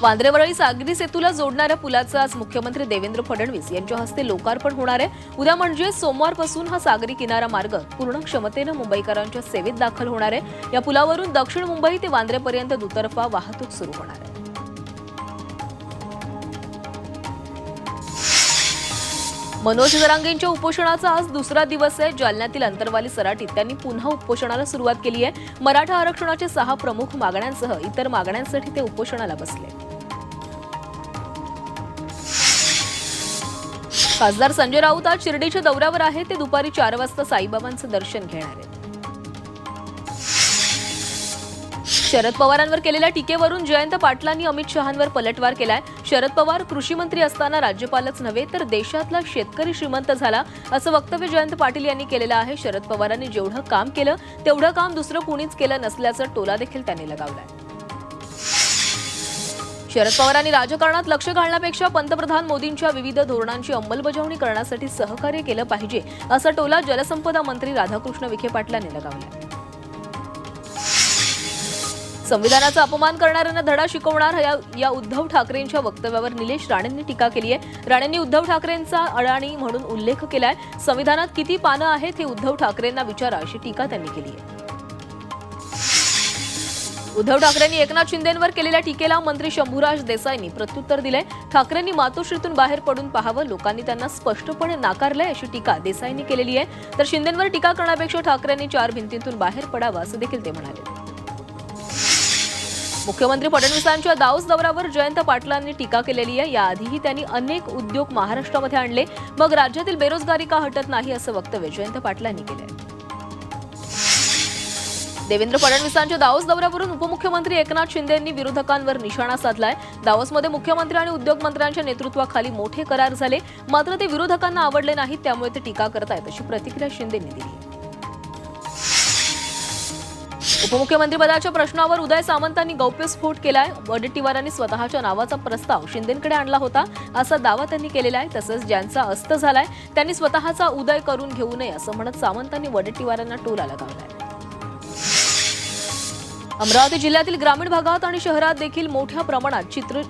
वांद्रेवरळी सागरी सेतूला जोडणाऱ्या पुलाचं आज मुख्यमंत्री देवेंद्र फडणवीस यांच्या हस्ते लोकार्पण होणार आहे. उद्या म्हणजे सोमवारपासून हा सागरी किनारा मार्ग पूर्ण क्षमतेनं मुंबईकरांच्या सेवेत दाखल होणार आहे. या पुलावरून दक्षिण मुंबई ते वांद्रेपर्यंत दुतर्फा वाहतूक सुरू होणार आहे. मनोज जरांगेंच्या उपोषणाचा आज दुसरा दिवस आहे. जालन्यातील अंतरवाली सराटीत त्यांनी पुन्हा उपोषणाला सुरुवात केली आहे. मराठा आरक्षणाच्या सहा प्रमुख मागण्यांसह इतर मागण्यांसाठी ते उपोषणाला बसले. खासदार संजय राऊत आज शिर्डीच्या दौऱ्यावर आहे ते दुपारी चार वाजता साईबाबांचं दर्शन घेणार आहेत. शरद पवारांवर केलेल्या टीकेवरून जयंत पाटलांनी अमित शहांवर पलटवार केलाय. शरद पवार कृषी मंत्री असताना राज्यपालच नव्हे तर देशातला शेतकरी श्रीमंत झाला असं वक्तव्य जयंत पाटील यांनी केलेलं आहे. शरद पवारांनी जेवढं काम केलं तेवढं काम दुसरं कुणीच केलं नसल्याचं टोला देखील त्यांनी लगावलाय. शरद पवारांनी राजकारणात लक्ष घालण्यापेक्षा पंतप्रधान मोदींच्या विविध धोरणांची अंमलबजावणी करण्यासाठी सहकार्य केलं पाहिजे असा टोला जलसंपदा मंत्री राधाकृष्ण विखे पाटलांनी लगावला. संविधानाचा अपमान करणाऱ्यांना धडा शिकवणार या, या उद्धव ठाकरेंच्या वक्तव्यावर निलेश राणेंनी टीका केली आहे राणेंनी उद्धव ठाकरेंचा अडाणी म्हणून उल्लेख केलाय. संविधानात किती पानं आहेत हे उद्धव ठाकरेंना विचारा अशी टीका त्यांनी केली आहे उद्धव ठाकरेंनी एकनाथ शिंदेंवर केलेल्या टीकेला मंत्री शंभूराज देसाईंनी प्रत्युत्तर दिले ठाकरेंनी मातोश्रीतून बाहेर पडून पाहावं लोकांनी त्यांना स्पष्टपणे नाकारलंय अशी टीका देसाईंनी केलेली आहे. तर शिंदेंवर टीका करण्यापेक्षा ठाकरेंनी चार भिंतीतून बाहेर पडावं असं देखील ते म्हणाले. मुख्यमंत्री फडणवीसांच्या दाऊस दौऱ्यावर जयंत पाटलांनी टीका केलेली आहे. याआधीही त्यांनी अनेक उद्योग महाराष्ट्रामध्ये आणले. मग राज्यातील बेरोजगारी का हटत नाही असं वक्तव्य जयंत पाटलांनी केलंय. देवेंद्र फडणवीसांच्या दावोस दौऱ्यावरून उपमुख्यमंत्री एकनाथ शिंदे यांनी विरोधकांवर निशाणा साधलाय. दावोसमध्ये मुख्यमंत्री आणि उद्योग मंत्र्यांच्या नेतृत्वाखाली मोठे करार झाले. मात्र ते विरोधकांना आवडले नाहीत त्यामुळे ते टीका करतायत अशी प्रतिक्रिया शिंदेंनी दिली. उपमुख्यमंत्रीपदाच्या प्रश्नावर उदय सामंतांनी गौप्यस्फोट केलाय. वडेट्टीवारांनी स्वतःच्या नावाचा प्रस्ताव शिंदेकडे आणला होता. असा दावा त्यांनी केलेला आहे तसंच ज्यांचा अस्त झालाय त्यांनी स्वतःचा उदय करून घेऊ नये असं म्हणत सामंतांनी वडेट्टीवारांना टोला लगावलाय अमरावती जिल्ह्यातील ग्रामीण भागात आणि शहरात देखील मोठ्या प्रमाणात चित्र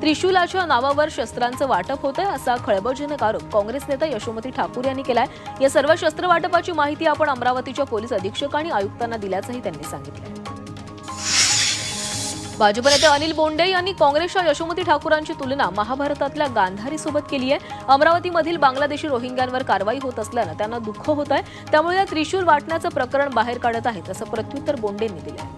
त्रिशूलाच्या नावावर शस्त्रांचं वाटप होतंय असा खळबळजनक आरोप काँग्रेस नेता यशोमती ठाकूर यांनी केलाय. या सर्व शस्त्र वाटपाची माहिती आपण अमरावतीच्या पोलीस अधीक्षक आणि आयुक्तांना दिल्याचंही त्यांनी सांगितलं भाजप नेते अनिल बोंडे यांनी काँग्रेसच्या यशोमती ठाकूरांची तुलना महाभारतातल्या गांधारीसोबत केली आहे. अमरावतीमधील बांगलादेशी रोहिंग्यांवर कारवाई होत असल्यानं त्यांना दुःख होत आहे. त्यामुळे या त्रिशूल वाटण्याचं प्रकरण बाहेर काढत आहेत असं प्रत्युत्तर बोंडेंनी दिलं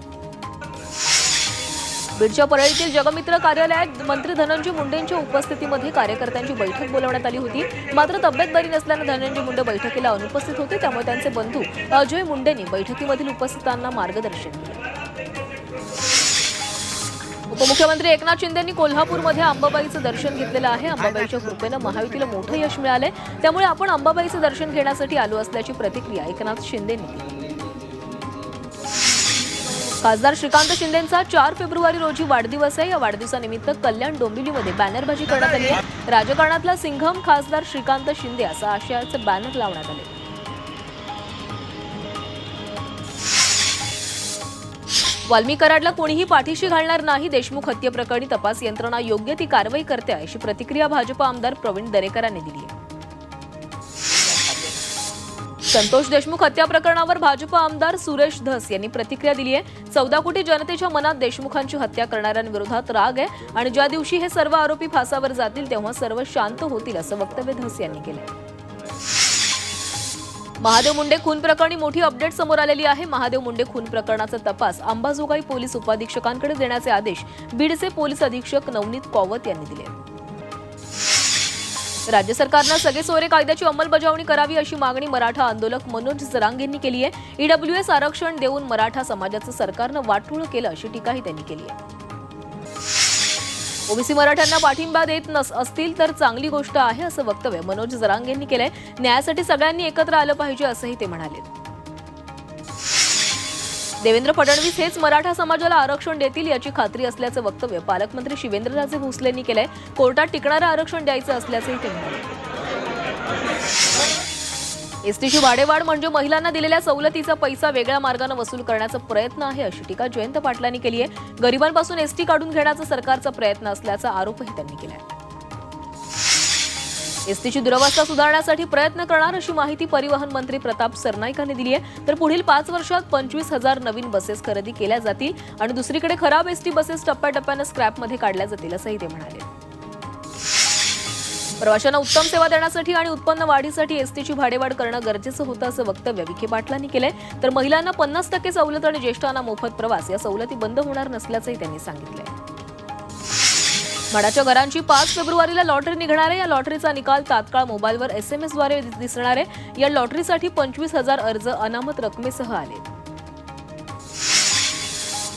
बीडच्या परळीतील जगमित्र कार्यालयात मंत्री धनंजय मुंडेंच्या उपस्थितीमध्ये कार्यकर्त्यांची बैठक बोलवण्यात आली होती. मात्र तब्येत बरी नसल्यानं धनंजय मुंडे बैठकीला अनुपस्थित होते. त्यामुळे त्यांचे बंधू अजय मुंडेंनी बैठकीमधील उपस्थितांना मार्गदर्शन केलं. उपमुख्यमंत्री एकनाथ शिंदेंनी कोल्हापूरमध्ये अंबाबाईचं दर्शन घेतलेलं आहे. अंबाबाईच्या कृपेनं महायुतीला मोठं यश मिळालंय. त्यामुळे आपण अंबाबाईचं दर्शन घेण्यासाठी आलो असल्याची प्रतिक्रिया एकनाथ शिंदेंनी दिली. खासदार श्रीकांत शिंदेंचा चार फेब्रुवारी रोजी वाढदिवस आहे. या वाढदिवसानिमित्त कल्याण डोंबिवलीमध्ये बॅनरबाजी करण्यात आली आहे. राजकारणातला सिंघम खासदार श्रीकांत शिंदे असा आशयाचं बॅनर लावण्यात आले. वाल्मी कराडला कोणीही पाठीशी घालणार नाही. देशमुख हत्येप्रकरणी तपास यंत्रणा योग्य ती कारवाई करते आहे अशी प्रतिक्रिया भाजपा आमदार प्रवीण दरेकरांनी दिली आहे. संतोष देशमुख हत्या प्रकरणावर भाजपा आमदार सुरेश धस यांनी प्रतिक्रिया दिली आहे. चौदा कोटी जनतेच्या मनात देशमुखांची हत्या करणाऱ्यांविरोधात राग आहे आणि ज्या दिवशी हे सर्व आरोपी फासावर जातील तेव्हा सर्व शांत होतील असं वक्तव्य धस यांनी केलं महादेव मुंडे खून प्रकरणी मोठी अपडेट समोर आलेली आहे. महादेव मुंडे खून प्रकरणाचा तपास अंबाजोगाई पोलीस उपाधीक्षकांकडे देण्याचे आदेश बीडचे पोलीस अधीक्षक नवनीत कॉवत यांनी दिले. राज्य सरकारनं सगळे सोरे कायद्याची अंमलबजावणी करावी अशी मागणी मराठा आंदोलक मनोज जरांग यांनी केली आहे. ईडब्ल्यूएस आरक्षण देऊन मराठा समाजाचं सरकारनं वाटोळ केलं अशी टीकाही त्यांनी केली आहे. ओबीसी मराठ्यांना पाठिंबा देत नस असतील तर चांगली गोष्ट आहे असं वक्तव्य मनोज जरांग यांनी केलंय. न्यायासाठी सगळ्यांनी एकत्र आलं पाहिजे असंही ते म्हणाले. देवेंद्र फडणवीस हेच मराठा समाजाला आरक्षण देतील याची खात्री असल्याचं वक्तव्य पालकमंत्री शिवेंद्रराजे भोसलेंनी केलंय. कोर्टात टिकणारं आरक्षण द्यायचं असल्याचंही ते म्हणाले. एसटीची वाढेवाढ म्हणजे महिलांना दिलेल्या सवलतीचा पैसा वेगळ्या मार्गाने वसूल करण्याचा प्रयत्न आहे अशी टीका जयंत पाटलांनी केली आहे. गरिबांपासून एसटी काढून घेण्याचा सरकारचा प्रयत्न असल्याचा आरोपही त्यांनी केला आहे. एसटीची दुरवस्था सुधारण्यासाठी प्रयत्न करणार अशी माहिती परिवहन मंत्री प्रताप सरनाईकांनी दिली आहे. तर पुढील पाच वर्षात पंचवीस हजार नवीन बसेस खरेदी केल्या जातील आणि दुसरीकडे खराब एसटी बसेस टप्प्याटप्प्यानं स्क्रॅपमध्ये काढल्या जातील असंही ते म्हणाले. प्रवाशांना उत्तम सेवा देण्यासाठी आणि उत्पन्न वाढीसाठी एसटीची भाडेवाढ करणं गरजेचं होतं असं वक्तव्य विखे पाटलांनी केलंय. तर महिलांना पन्नास टक्के सवलत आणि ज्येष्ठांना मोफत प्रवास या सवलती बंद होणार नसल्याचंही त्यांनी सांगितलंय. म्हाडाच्या घरांची पाच फेब्रुवारीला लॉटरी निघणार आहे. या लॉटरीचा निकाल तात्काळ मोबाईलवर एसएमएसद्वारे दिसणार आहे. या लॉटरीसाठी पंचवीस हजार अर्ज अनामत रकमेसह आले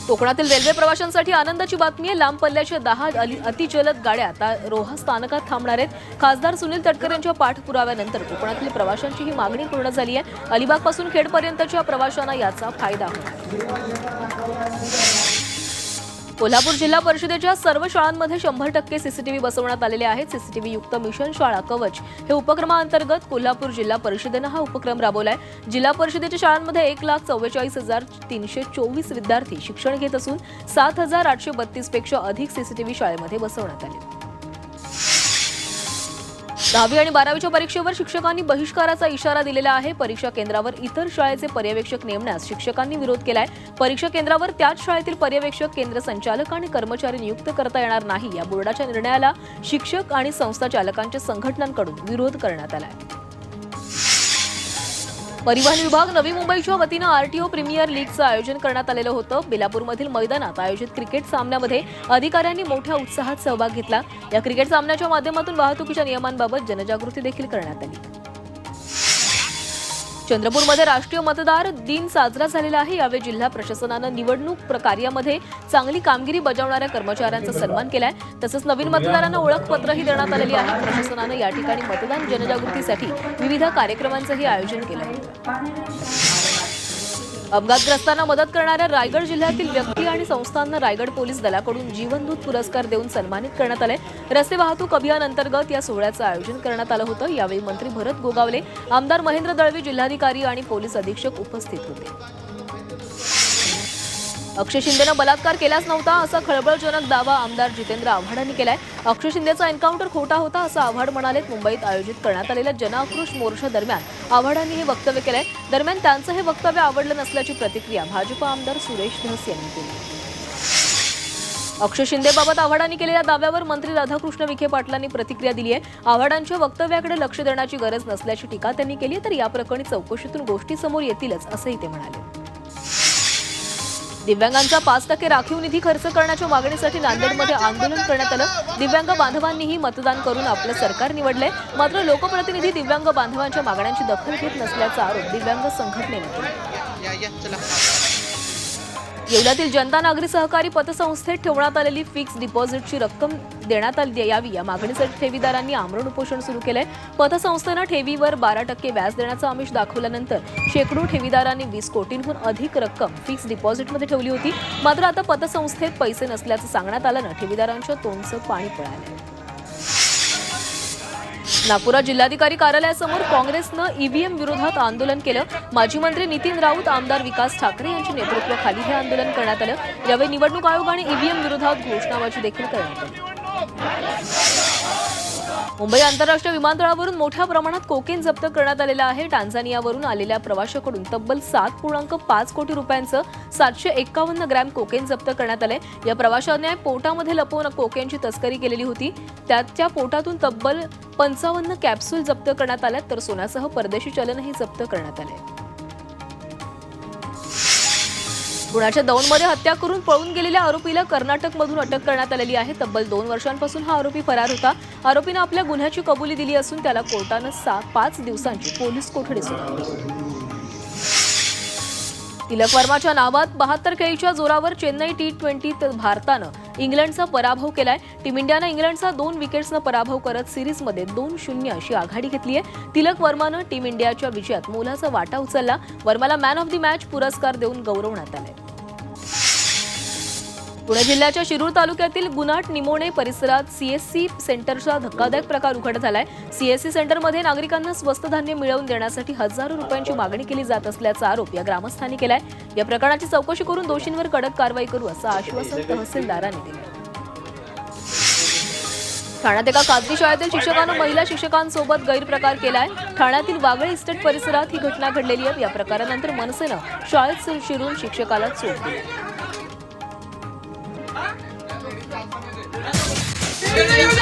कोकणातील रेल्वे प्रवाशांसाठी आनंदाची बातमी आहे. लांब पल्ल्याच्या दहा अली- अतिजलद गाड्या आता रोहा स्थानकात थांबणार आहेत. खासदार सुनील तटकर यांच्या पाठपुराव्यानंतर कोकणातील प्रवाशांची ही मागणी पूर्ण झाली आहे. अलिबागपासून खेडपर्यंतच्या प्रवाशांना याचा फायदा होणार कोल्हापूर जिल्हा परिषदेच्या सर्व शाळांमध्ये शंभर टक्के सीसीटीव्ही बसवण्यात आलेले आहेत. सीसीटीव्ही युक्त मिशन शाळा कवच. हे उपक्रमाअंतर्गत कोल्हापूर जिल्हा परिषदेनं हा उपक्रम राबवलाय. जिल्हा परिषदेच्या शाळांमध्ये एक लाख चव्वेचाळीस हजार तीनशे चोवीस विद्यार्थी शिक्षण घेत असून सात हजार आठशे बत्तीसपेक्षा अधिक सीसीटीव्ही शाळेमध्ये बसवण्यात आले. दहावी आणि बारावीच्या परीक्षेवर शिक्षकांनी बहिष्काराचा इशारा दिलेला आहे. परीक्षा केंद्रावर इतर शाळेचे पर्यवेक्षक नेमण्यास शिक्षकांनी विरोध केलाय. परीक्षा केंद्रावर त्याच शाळेतील पर्यवेक्षक केंद्र संचालक आणि कर्मचारी नियुक्त करता येणार नाही. या बोर्डाच्या निर्णयाला शिक्षक आणि संस्था चालकांच्या संघटनांकडून विरोध करण्यात आलाय. परिवहन विभाग नवी मुंबईच्या वतीनं आरटीओ प्रीमियर लीगचं आयोजन करण्यात आलेलं होतं. बेलापूरमधील मैदानात आयोजित क्रिकेट सामन्यामध्ये अधिकाऱ्यांनी मोठ्या उत्साहात सहभाग घेतला. या क्रिकेट सामन्याच्या माध्यमातून वाहतुकीच्या नियमांबाबत जनजागृती देखील करण्यात आली. चंद्रपूरमध्ये राष्ट्रीय मतदार दिन साजरा झालेला आहे. यावेळी जिल्हा प्रशासनानं निवडणूक कार्यामध्ये चांगली कामगिरी बजावणाऱ्या कर्मचाऱ्यांचा सन्मान केलाय. तसंच नवीन मतदारांना ओळखपत्रही देण्यात आलेली आहे. प्रशासनानं या ठिकाणी मतदान जनजागृतीसाठी विविध कार्यक्रमांचंही आयोजन केलं आहे अपघातग्रस्तांना मदत करणाऱ्या रायगड जिल्ह्यातील व्यक्ती आणि संस्थांना रायगड पोलीस दलाकडून जीवनदूत पुरस्कार देऊन सन्मानित करण्यात आले. रस्ते वाहतूक अभियान अंतर्गत या सोहळ्याचं आयोजन करण्यात आलं होतं. यावेळी मंत्री भरत गोगावले आमदार महेंद्र दळवी जिल्हाधिकारी आणि पोलीस अधीक्षक उपस्थित होते. अक्षय शिंदेनं बलात्कार केलाच नव्हता असा खळबळजनक दावा आमदार जितेंद्र आव्हाडांनी केलाय. अक्षय शिंदेचा एन्काउंटर खोटा होता असं आव्हाड म्हणालेत मुंबईत आयोजित करण्यात आलेल्या जनआक्रोश मोर्चा दरम्यान. आव्हाडांनी हे वक्तव्य केलंय. दरम्यान त्यांचं हे वक्तव्य आवडलं नसल्याची प्रतिक्रिया भाजपा आमदार सुरेश धस यांनी केली. अक्षय शिंदेबाबत आव्हाडांनी केलेल्या दाव्यावर मंत्री राधाकृष्ण विखे पाटलांनी प्रतिक्रिया दिली आहे. आव्हाडांच्या वक्तव्याकडे लक्ष देण्याची गरज नसल्याची टीका त्यांनी केली तर या प्रकरणी चौकशीतून गोष्टी समोर येतीलच असंही ते म्हणाले. दिव्यांगांचा पाच टक्के राखीव निधी खर्च करण्याच्या मागणीसाठी नांदेडमध्ये आंदोलन करण्यात आलं. दिव्यांग बांधवांनीही मतदान करून आपलं सरकार निवडलंय. मात्र लोकप्रतिनिधी दिव्यांग बांधवांच्या मागण्यांची दखल घेत नसल्याचा आरोप दिव्यांग संघटनेने केला. येवल्यातील जनता नागरी सहकारी पतसंस्थेत ठेवण्यात आलेली फिक्स डिपॉझिटची रक्कम देण्यात आली यावी या मागणीसाठी ठेवीदारांनी आमरण उपोषण सुरू केलंय. पतसंस्थेनं ठेवीवर बारा टक्के व्याज देण्याचं आमिष दाखवल्यानंतर शेकडो ठेवीदारांनी वीस कोटींहून अधिक रक्कम फिक्स डिपॉझिटमध्ये ठेवली होती. मात्र आता पतसंस्थेत पैसे नसल्याचं सांगण्यात आल्यानं ठेवीदारांच्या तोंडचं पाणी पळालं नागपुरात जिल्हाधिकारी कार्यालयासमोर काँग्रेसनं ईव्हीएम विरोधात आंदोलन केलं. माजी मंत्री नितीन राऊत आमदार विकास ठाकरे यांच्या नेतृत्वाखाली हे आंदोलन करण्यात आलं. यावेळी निवडणूक आयोगाने ईव्हीएम विरोधात घोषणाबाजी देखील करण्यात आली. मुंबई आंतरराष्ट्रीय विमानतळावरून मोठ्या प्रमाणात कोकेन जप्त करण्यात आलेला आहे. टांझानियावरून आलेल्या प्रवाशाकडून तब्बल सात पूर्णांक पाच कोटी रुपयांचं सातशे एक्कावन्न ग्रॅम कोकेन जप्त करण्यात आले या प्रवाशाने पोटामध्ये लपवून कोकेनची तस्करी केलेली होती. त्याच्या पोटातून तब्बल पंचावन्न कॅप्सूल जप्त करण्यात आल्यात तर सोन्यासह परदेशी चलनही जप्त करण्यात आले पुण्याच्या दौंडमध्ये हत्या करून पळून गेलेल्या आरोपीला कर्नाटकमधून अटक करण्यात आलेली आहे. तब्बल दोन वर्षांपासून हा आरोपी फरार होता. आरोपीनं आपल्या गुन्ह्याची कबुली दिली असून त्याला कोर्टानं सा पाच दिवसांची पोलीस कोठडी सुनावली. तिलक वर्माच्या नावात बहात्तर खेळीच्या जोरावर चेन्नई टी ट्वेंटीत भारतानं इंग्लंडचा पराभव केलाय. टीम इंडियानं इंग्लंडचा दोन विकेट्सनं पराभव करत सिरीजमध्ये दोन शून्य अशी आघाडी घेतली आहे. तिलक वर्मानं टीम इंडियाच्या विजयात मोलाचा वाटा उचलला. वर्माला मॅन ऑफ द मॅच पुरस्कार देऊन गौरवण्यात आलाय. पुणे जिल्ह्याच्या शिरूर तालुक्यातील गुनाट निमोणे परिसरात सीएससी सेंटरचा धक्कादायक प्रकार उघड झालाय. सीएससी सेंटरमध्ये नागरिकांना स्वस्त धान्य मिळवून देण्यासाठी हजारो रुपयांची मागणी केली जात असल्याचा आरोप या ग्रामस्थांनी केलाय. या प्रकरणाची चौकशी करून दोषींवर कडक कारवाई करू असं आश्वासन तहसीलदारांनी दिलं ठाण्यात एका खासगी शाळेतील शिक्षकानं महिला शिक्षकांसोबत गैरप्रकार केलाय. ठाण्यातील वागळे इस्टेट परिसरात ही घटना घडलेली आहे. या प्रकारानंतर मनसेनं शाळेत शिरून शिक्षकाला चोप दिली. Thank you.